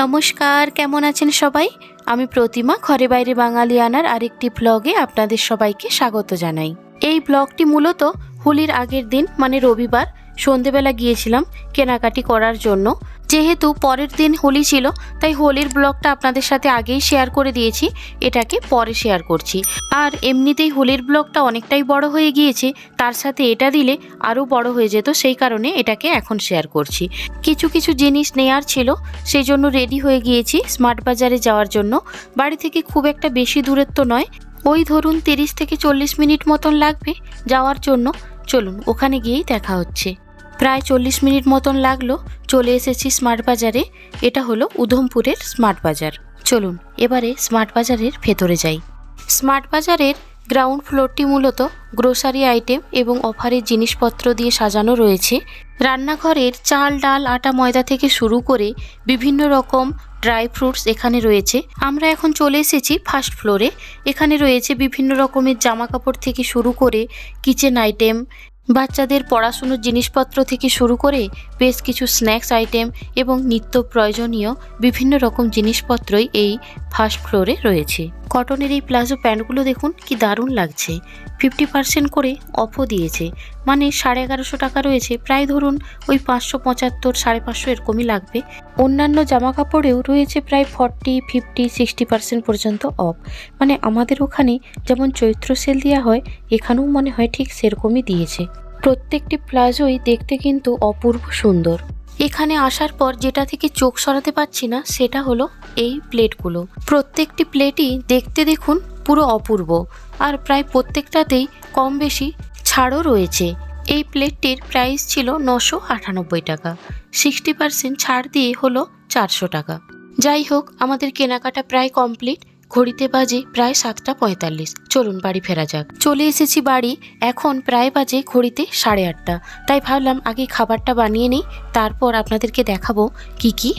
নমস্কার, কেমন আছেন সবাই? আমি প্রতিমা, ঘরে বাইরে বাঙালিয়ানার আরেকটি ব্লগে আপনাদের সবাইকে স্বাগত জানাই। এই ব্লগটি মূলত হোলির আগের দিন মানে রবিবার, সন্ধেবেলা গিয়েছিলাম কেনাকাটি করার জন্য। যেহেতু পরের দিন হোলি ছিল, তাই হোলির ব্লগটা আপনাদের সাথে আগেই শেয়ার করে দিয়েছি, এটাকে পরে শেয়ার করছি। আর এমনিতেই হোলির ব্লগটা অনেকটাই বড় হয়ে গিয়েছে, তার সাথে এটা দিলে আরও বড় হয়ে যেত, সেই কারণে এটাকে এখন শেয়ার করছি। কিছু কিছু জিনিস নেয়ার ছিল সেই জন্য রেডি হয়ে গিয়েছি স্মার্ট বাজারে যাওয়ার জন্য। বাড়ি থেকে খুব একটা বেশি দূরত্ব নয়, ওই ধরুন তিরিশ থেকে চল্লিশ মিনিট মতন লাগবে যাওয়ার জন্য। চলুন, ওখানে গিয়েই দেখা হচ্ছে। প্রায় চল্লিশ মিনিট মতন লাগল চলে এসেছি স্মার্ট বাজারে। এটা হলো উধমপুরের স্মার্ট বাজার। চলুন, এবারে স্মার্ট বাজারের ভেতরে যাই। স্মার্ট বাজারের গ্রাউন্ড ফ্লোরটি মূলত গ্রোসারি আইটেম এবং অফারের জিনিসপত্র দিয়ে সাজানো রয়েছে। রান্নাঘরের চাল, ডাল, আটা, ময়দা থেকে শুরু করে বিভিন্ন রকম ড্রাই ফ্রুটস এখানে রয়েছে। আমরা এখন চলে এসেছি ফার্স্ট ফ্লোরে। এখানে রয়েছে বিভিন্ন রকমের জামা কাপড় থেকে শুরু করে কিচেন আইটেম বাচ্চাদের পড়াশুনোর জিনিসপত্র থেকে শুরু করে বেশ কিছু স্ন্যাক্স আইটেম এবং নিত্য প্রয়োজনীয় বিভিন্ন রকম জিনিসপত্রই এই ফার্স্ট ফ্লোরে রয়েছে। কটনের এই প্লাজো প্যান্টগুলো দেখুন, কি দারুণ লাগছে। ফিফটি পার্সেন্ট করে অফও দিয়েছে মানে সাড়ে এগারোশো টাকা রয়েছে। প্রায় ধরুন ওই পাঁচশো পঁচাত্তর, সাড়ে পাঁচশো এরকমই লাগবে। অন্যান্য জামা কাপড়েও রয়েছে প্রায় ফর্টি, ফিফটি, সিক্সটি পার্সেন্ট পর্যন্ত অফ। মানে আমাদের ওখানে যেমন চৈত্র সেল দেওয়া হয়, এখানেও মনে হয় ঠিক সেরকমই দিয়েছে। প্রত্যেকটি প্লাজোই দেখতে কিন্তু অপূর্ব সুন্দর। এখানে আসার পর যেটা থেকে চোখ সরাতে পারছি না, সেটা হলো এই প্লেটগুলো। প্রত্যেকটি প্লেটই দেখতে দেখুন পুরো অপূর্ব। আর প্রায় প্রত্যেকটাতেই কম বেশি ছাড়ও রয়েছে। এই প্লেটটির প্রাইস ছিল নশো আটানব্বই টাকা। সিক্সটি পার্সেন্ট ছাড় দিয়ে হলো চারশো টাকা। যাই হোক, আমাদের কেনাকাটা প্রায় কমপ্লিট ঘড়িতে বাজে প্রায় সাতটা পঁয়তাল্লিশ। চলুন বাড়ি ফেরা যাক। চলে এসেছি বাড়ি। এখন প্রায় বাজে ঘড়িতে সাড়ে আটটা। তাই ভাবলাম আগে খাবারটা বানিয়ে নিই, তারপর আপনাদেরকে দেখাবো কি কি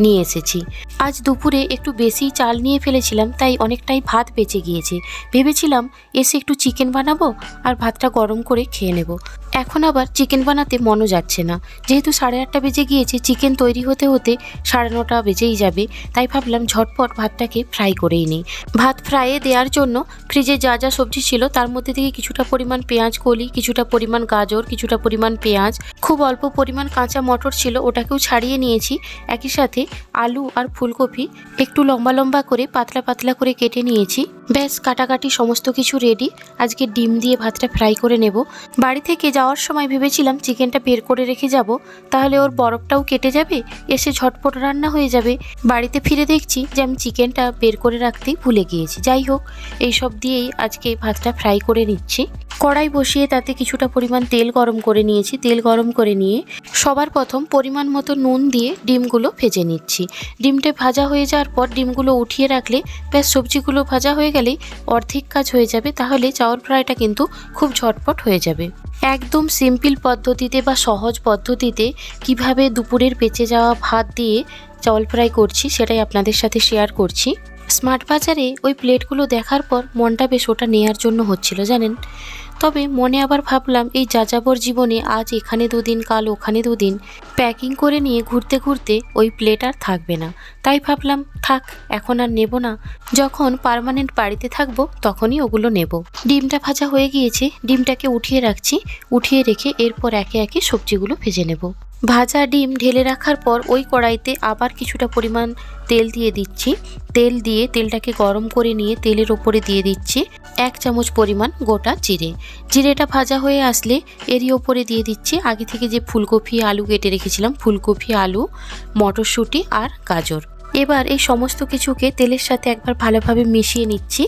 নিয়ে এসেছি। আজ দুপুরে একটু বেশি চাল নিয়ে ফেলেছিলাম, তাই অনেকটাই ভাত বেঁচে গিয়েছে। ভেবেছিলাম এসে একটু চিকেন বানাবো আর ভাতটা গরম করে খেয়ে নেব। এখন আবার চিকেন বানাতে মনও যাচ্ছে না। যেহেতু সাড়ে আটটা বেজে গিয়েছে চিকেন তৈরি হতে হতে সাড়ে নটা বেজেই যাবে, তাই ভাবলাম ঝটপট ভাতটাকে ফ্রাই করেই নিই। ভাত ফ্রাইয়ে দেওয়ার জন্য ফ্রিজে যা যা সবজি ছিল, তার মধ্যে থেকে কিছুটা পরিমাণ পেঁয়াজ কলি, কিছুটা পরিমাণ গাজর, কিছুটা পরিমাণ পেঁয়াজ, খুব অল্প পরিমাণ কাঁচা মটর ছিল, ওটাকেও ছাড়িয়ে নিয়েছি। একই সাথে আলু আর ফুলকপি একটু লম্বা লম্বা করে, পাতলা পাতলা করে কেটে নিয়েছি। ব্যাস, কাটাকাটি সমস্ত কিছু রেডি আজকে ডিম দিয়ে ভাতটা ফ্রাই করে নেব। বাড়ি থেকে যাওয়ার সময় ভেবেছিলাম চিকেনটা বের করে রেখে যাব। তাহলে ওর বরফটাও কেটে যাবে, এসে ঝটপট রান্না হয়ে যাবে। বাড়িতে ফিরে দেখছি যে আমি চিকেনটা বের করে রাখতেই ভুলে গিয়েছি। যাই হোক এই সব দিয়েই আজকে ভাতটা ফ্রাই করে নিচ্ছি। কড়াই বসিয়ে তাতে কিছুটা পরিমাণ তেল গরম করে নিয়েছি। তেল গরম করে নিয়ে সবার প্রথম পরিমাণ মতো নুন দিয়ে ডিমগুলো ভেজে নিচ্ছি। ডিমটা ভাজা হয়ে যাওয়ার পর ডিমগুলো উঠিয়ে রাখলে ব্যাস সবজিগুলো ভাজা হয়ে গেলেই অর্ধেক কাজ হয়ে যাবে, তাহলে চাউল ফ্রাইটা কিন্তু খুব ঝটপট হয়ে যাবে। একদম সিম্পল পদ্ধতিতে বা সহজ পদ্ধতিতে কীভাবে দুপুরের বেঁচে যাওয়া ভাত দিয়ে চাউল ফ্রাই করছি সেটাই আপনাদের সাথে শেয়ার করছি। স্মার্ট বাজারে ওই প্লেটগুলো দেখার পর মনটা বেশ ওটা নেয়ার জন্য হচ্ছিল, জানেন? তবে মনে আবার ভাবলাম, এই যাযাবর জীবনে আজ এখানে দুদিন, কাল ওখানে দুদিন। প্যাকিং করে নিয়ে ঘুরতে ঘুরতে ওই প্লেট আর থাকবে না। তাই ভাবলাম, থাক, এখন আর নেব না। যখন পার্মানেন্ট বাড়িতে থাকব, তখনই ওগুলো নেব। ডিমটা ভাজা হয়ে গিয়েছে, ডিমটাকে উঠিয়ে রাখছি। উঠিয়ে রেখে এরপর একে একে সবজিগুলো ভেজে নেব। ভাজা ডিম ঢেলে রাখার পর ওই কড়াইতে আবার কিছুটা পরিমাণ তেল দিয়ে দিচ্ছি। তেল দিয়ে তেলটাকে গরম করে নিয়ে তেলের ওপরে দিয়ে দিচ্ছি। এক চামচ পরিমাণ গোটা জিরে। জিরেটা ভাজা হয়ে আসলে এরই ওপরে দিয়ে দিচ্ছি। আগে থেকে যে ফুলকপি, আলু কেটে রেখেছিলাম, ফুলকপি, আলু, মটরশুঁটি আর গাজর। এবার এই সমস্ত কিছুকে তেলের সাথে একবার ভালোভাবে মিশিয়ে নিচ্ছি।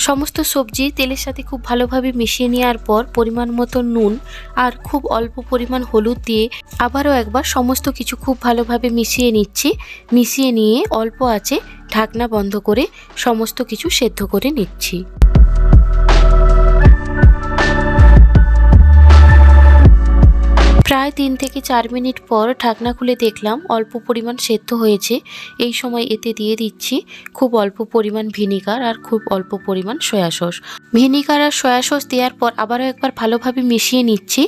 সমস্ত সবজি তেলের সাথে খুব ভালোভাবে মিশিয়ে নেওয়ার পর পরিমাণ মতো নুন আর খুব অল্প পরিমাণ হলুদ দিয়ে আবারও একবার সমস্ত কিছু খুব ভালোভাবে মিশিয়ে নিচ্ছি। মিশিয়ে নিয়ে অল্প আছে ঢাকনা বন্ধ করে সমস্ত কিছু সেদ্ধ করে নিচ্ছি। প্রায় তিন থেকে চার মিনিট পর ঢাকনা খুলে দেখলাম অল্প পরিমাণ সেদ্ধ হয়েছে। এই সময় এতে দিয়ে দিচ্ছি খুব অল্প পরিমাণ ভিনিগার আর খুব অল্প পরিমাণ সয়া সস। ভিনিগার আর সয়া সস দেওয়ার পর আবারও একবার ভালোভাবে মিশিয়ে নিচ্ছি।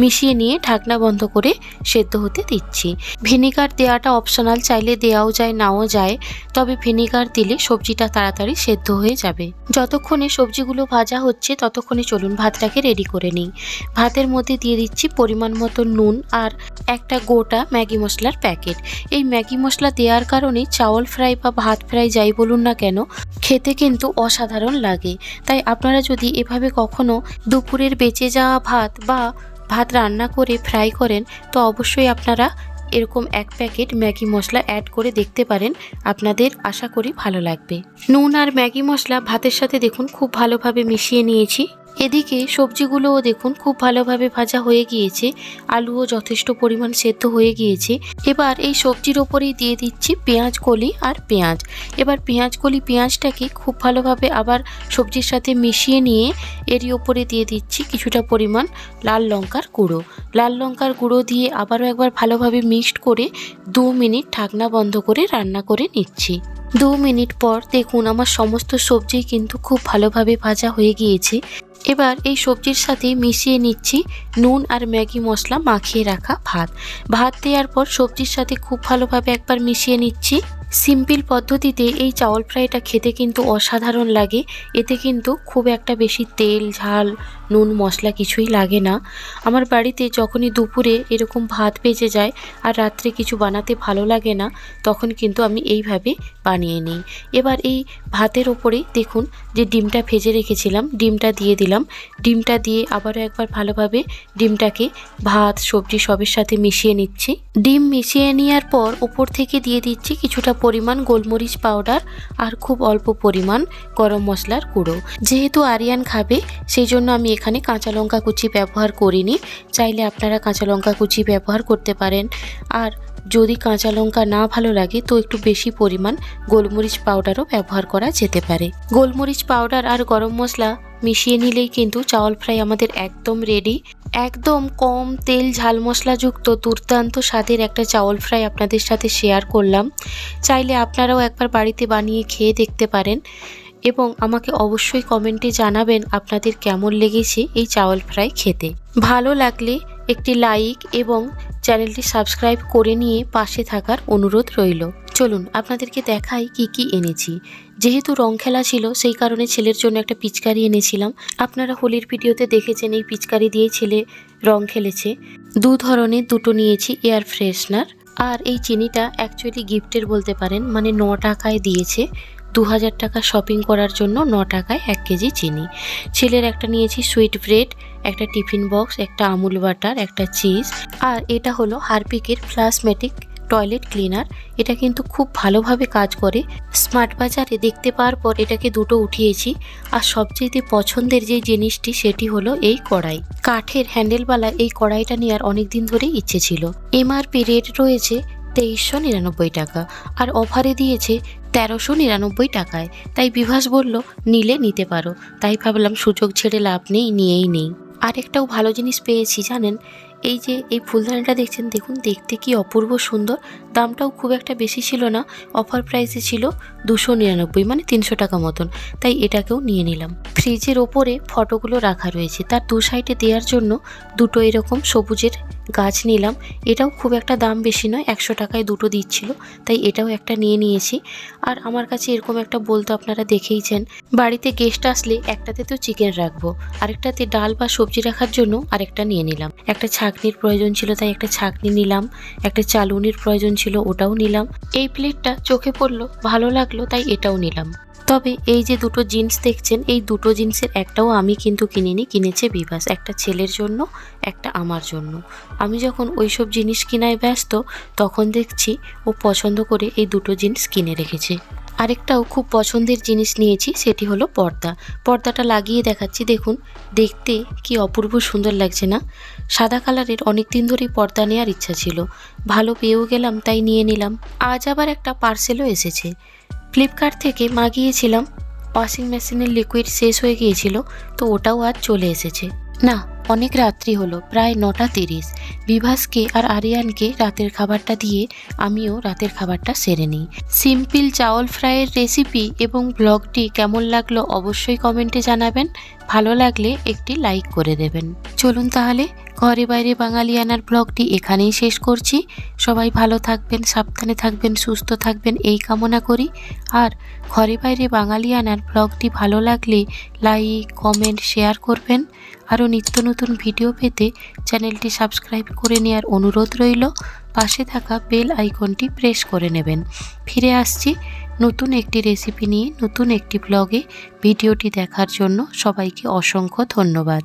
মিশিয়ে নিয়ে ঢাকনা বন্ধ করে সেদ্ধ হতে দিচ্ছি। ভিনিগার দেওয়াটা অপশনাল, চাইলে দেওয়াও যায়, নাও যায়। তবে ভিনিগার দিলে সবজিটা তাড়াতাড়ি সেদ্ধ হয়ে যাবে। যতক্ষণে সবজিগুলো ভাজা হচ্ছে, ততক্ষণে চলুন ভাতটাকে রেডি করে নিই। ভাতের মধ্যে দিয়ে দিচ্ছি পরিমাণ মতো নুন আর একটা গোটা ম্যাগি মশলার প্যাকেট। এই ম্যাগি মশলা দেওয়ার কারণে চাউল ফ্রাই বা ভাত ফ্রাই যাই বলুন না কেন, খেতে কিন্তু অসাধারণ লাগে। তাই আপনারা যদি এভাবে কখনো দুপুরের বেঁচে যাওয়া ভাত বা ভাত রান্না করে ফ্রাই করেন, তো অবশ্যই আপনারা এরকম এক প্যাকেট ম্যাগি মশলা অ্যাড করে দেখতে পারেন। আপনাদের আশা করি ভালো লাগবে। নুন আর ম্যাগি মশলা ভাতের সাথে দেখুন, খুব ভালোভাবে মিশিয়ে নিয়েছি। এদিকে সবজিগুলোও দেখুন খুব ভালোভাবে ভাজা হয়ে গিয়েছে, আলুও যথেষ্ট পরিমাণ সেদ্ধ হয়ে গিয়েছে। এবার এই সবজির ওপরেই দিয়ে দিচ্ছি পেঁয়াজ কলি আর পেঁয়াজ। এবার পেঁয়াজ কলি পেঁয়াজটাকে খুব ভালোভাবে আবার সবজির সাথে মিশিয়ে নিয়ে এরই ওপরে দিয়ে দিচ্ছি কিছুটা পরিমাণ লাল লঙ্কার গুঁড়ো। লাল লঙ্কার গুঁড়ো দিয়ে আবারও একবার ভালোভাবে মিক্সড করে দু মিনিট ঢাকনা বন্ধ করে রান্না করে নিচ্ছি। দু মিনিট পর দেখুন আমার সমস্ত সবজি কিন্তু খুব ভালোভাবে ভাজা হয়ে গিয়েছে। এবার এই সবজির সাথে মিশিয়ে নিচ্ছি নুন আর ম্যাগি মশলা মাখিয়ে রাখা ভাত। ভাত দেওয়ার পর সবজির সাথে খুব ভালোভাবে একবার মিশিয়ে নিচ্ছি। সিম্পল পদ্ধতিতে এই চাউল ফ্রাইটা খেতে কিন্তু অসাধারণ লাগে। এতে কিন্তু খুব একটা বেশি তেল, ঝাল নুন, মশলা কিছুই লাগে না। আমার বাড়িতে যখনই দুপুরে এরকম ভাত বেজে যায় আর রাত্রে কিছু বানাতে ভালো লাগে না, তখন কিন্তু আমি এইভাবে বানিয়ে নিই। এবার এই ভাতের ওপরে দেখুন যে ডিমটা ভেজে রেখেছিলাম, ডিমটা দিয়ে দিলাম। ডিমটা দিয়ে আবারও একবার ভালোভাবে ডিমটাকে ভাত, সবজি সবের সাথে মিশিয়ে নিচ্ছি। ডিম মিশিয়ে নেওয়ার পর ওপর থেকে দিয়ে দিচ্ছি কিছুটা পরিমাণ গোলমরিচ পাউডার আর খুব অল্প পরিমাণ গরম মশলার গুঁড়ো। যেহেতু আরিয়ান খাবে, সেই জন্য আমি এখানে কাঁচা লঙ্কা কুচি ব্যবহার করিনি, চাইলে আপনারা কাঁচা লঙ্কা কুচি ব্যবহার করতে পারেন। আর যদি কাঁচা লঙ্কা না ভালো লাগে, তো একটু বেশি পরিমাণ গোলমরিচ পাউডারও ব্যবহার করা যেতে পারে। গোলমরিচ পাউডার আর গরম মশলা মিশিয়ে নিলেই কিন্তু চাউল ফ্রাই আমাদের একদম রেডি। একদম কম তেল ঝাল মশলাযুক্ত দুর্দান্ত স্বাদের একটা চাউল ফ্রাই আপনাদের সাথে শেয়ার করলাম। চাইলে আপনারাও একবার বাড়িতে বানিয়ে খেয়ে দেখতে পারেন। এবং আমাকে অবশ্যই কমেন্টে জানাবেন আপনাদের কেমন লেগেছে এই চাউল ফ্রাই খেতে। ভালো লাগলে একটি লাইক এবং চ্যানেলটি সাবস্ক্রাইব করে নিয়ে পাশে থাকার অনুরোধ রইল। চলুন, আপনাদেরকে দেখাই কি কি এনেছি। যেহেতু রং খেলা ছিল, সেই কারণে ছেলের জন্য একটা পিচকারি এনেছিলাম। আপনারা হোলির ভিডিওতে দেখেছেন এই পিচকারি দিয়ে ছেলে রং খেলেছে। দু ধরনের দুটো নিয়েছি এয়ার ফ্রেশনার আর এই চিনিটা অ্যাকচুয়ালি গিফটের বলতে পারেন মানে ন টাকায় দিয়েছে। দু হাজার টাকা শপিং করার জন্য ন টাকায় এক কেজি চিনি। ছেলের একটা নিয়েছি সুইট ব্রেড একটা টিফিন বক্স একটা আমুল বাটার, একটা চিজ আর এটা হলো হারপিকের প্লাসমেটিক টয়লেট ক্লিনার, এটা কিন্তু খুব ভালোভাবে কাজ করে। স্মার্ট বাজারে দেখতে পাওয়ার পর এটাকে দুটো উঠিয়েছি। আর সবচেয়ে পছন্দের যে জিনিসটি সেটি হলো এই কড়াই। কাঠের হ্যান্ডেলওয়ালা এই কড়াইটা নেওয়ার অনেক দিন ধরেই ইচ্ছে ছিল। এমআরপি রেট রয়েছে তেইশশো নিরানব্বই টাকা আর অফারে দিয়েছে তেরোশো নিরানব্বই টাকায়। তাই বিভাস বলল, নিলে নিতে পারো। তাই ভাবলাম, সুযোগ ছেড়ে লাভ নেই, নিয়েই নেই। আরেকটাও ভালো জিনিস পেয়েছি, জানেন? এই যে এই ফুলদানিটা দেখছেন, দেখুন, দেখতে কি অপূর্ব সুন্দর। দামটাও খুব একটা বেশি ছিল না অফার প্রাইসে ছিল দুশো নিরানব্বই মানে তিনশো টাকা মতন। তাই এটাকেও নিয়ে নিলাম। ফ্রিজের ওপরে ফটোগুলো রাখা রয়েছে। তার দু সাইডে দেওয়ার জন্য দুটো এরকম সবুজের গাছ নিলাম। এটাও খুব একটা দাম বেশি নয়, একশো টাকায় দুটো দিচ্ছিল, তাই এটাও একটা নিয়ে নিয়েছি। আর আমার কাছে এরকম একটা বলতো আপনারা দেখেইছেন। বাড়িতে গেস্ট আসলে একটাতে তো চিকেন রাখব, আরেকটাতে ডাল বা সবজি রাখার জন্য আরেকটা নিয়ে নিলাম। একটা ছাকনির প্রয়োজন ছিল, তাই একটা ছাকনি নিলাম, একটা চালুনির প্রয়োজন ছিল, ওটাও নিলাম। এই প্লেটটা চোখে পড়ল, ভালো লাগল, তাই এটাও নিলাম। তবে এই যে দুটো জিন্স দেখছেন, এই দুটো জিন্সের একটাও আমি কিন্তু কিনিনি, কিনেছে বিভাস। একটা ছেলের জন্য, একটা আমার জন্য। আমি যখন ওইসব জিনিস কিনায় ব্যস্ত, তখন দেখছি ও পছন্দ করে এই দুটো জিন্স কিনে রেখেছে। আরেকটাও খুব পছন্দের জিনিস নিয়েছি, সেটি হলো পর্দা। পর্দাটা লাগিয়ে দেখাচ্ছি, দেখুন, দেখতে কি অপূর্ব সুন্দর লাগছে না? সাদা কালারের অনেক দিন ধরেই পর্দা নেওয়ার ইচ্ছা ছিল। ভালো পেয়েও গেলাম, তাই নিয়ে নিলাম। আজ আবার একটা পার্সেলও এসেছে। ফ্লিপকার্ট থেকে মাগিয়েছিলাম। ওয়াশিং মেশিনের লিকুইড শেষ হয়ে গিয়েছিল, তো ওটাও আজ চলে এসেছে। না, অনেক রাত্রি হলো, প্রায় নটা তিরিশ। বিভাসকে আর আরিয়ানকে রাতের খাবারটা দিয়ে আমিও রাতের খাবারটা সেরে নিই। সিম্পল চাওল ফ্রাইয়ের রেসিপি এবং ব্লগটি কেমন লাগল অবশ্যই কমেন্টে জানাবেন। ভালো লাগলে একটি লাইক করে দেবেন। চলুন তাহলে ঘরে বাইরে বাঙালিয়ানার ব্লগটি এখানেই শেষ করছি। সবাই ভালো থাকবেন, সাবধানে থাকবেন, সুস্থ থাকবেন, এই কামনা করি। আর ঘরে বাইরে বাঙালিয়ানার ব্লগটি ভালো লাগলে লাইক, কমেন্ট, শেয়ার করবেন। আরও নিত্য নতুন ভিডিও পেতে চ্যানেলটি সাবস্ক্রাইব করে নেওয়ার অনুরোধ রইল। পাশে থাকা বেল আইকনটি প্রেস করে নেবেন। ফিরে আসছি নতুন একটি রেসিপি নিয়ে, নতুন একটি ব্লগে। ভিডিওটি দেখার জন্য সবাইকে অসংখ্য ধন্যবাদ।